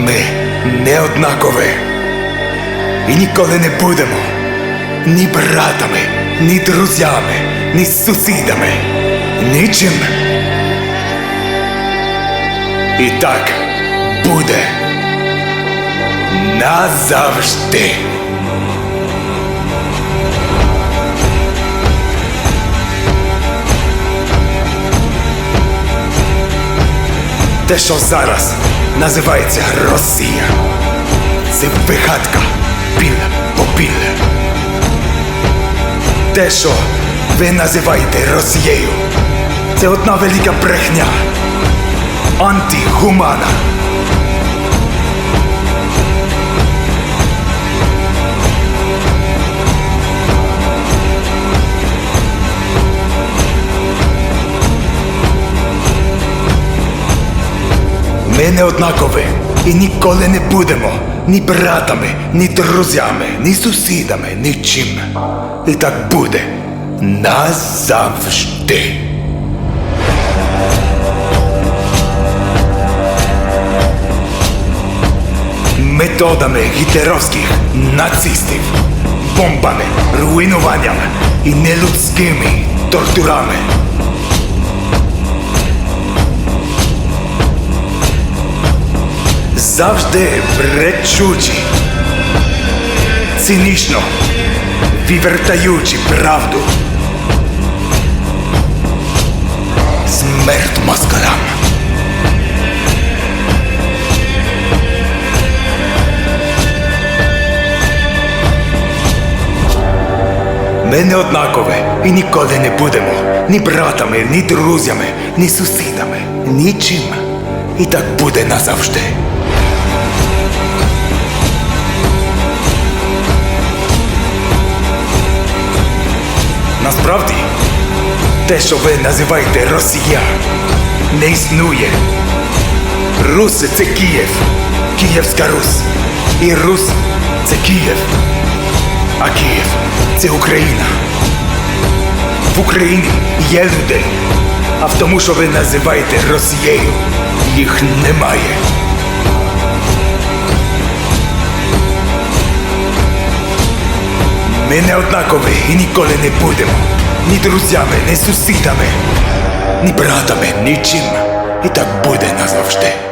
Ми не однакові. І ніколи не будемо ні братами, ні друзями, ні сусідами. Нічим. І так буде назавжди. Те, що зараз називається Росія. Це вигадка біль по біль. Те, що ви називаєте Росією, це одна велика брехня. Антигумана. Не однакові і ніколи не будемо ні братами, ні друзями, ні сусідами, нічим. І так буде назавжди. Методами гітлерівських нацистів, бомбами, руйнуванням і нелюдськими тортурами. Завжди бречучі, цинічно вивертаючи правду. Смерть москалям. Ми не однакові і ніколи не будемо ні братами, ні друзями, ні сусідами, нічим. І так буде назавжди. Насправді, те, що ви називаєте Росія, не існує. Руси це Київ, Київська Русь. І Русь це Київ. А Київ це Україна. В Україні є люди. А в тому, що ви називаєте Росією, їх немає. Ми не однакові і ніколи не будемо. Ні друзями, ні сусідами, ні братами, нічим. І так буде назавжди.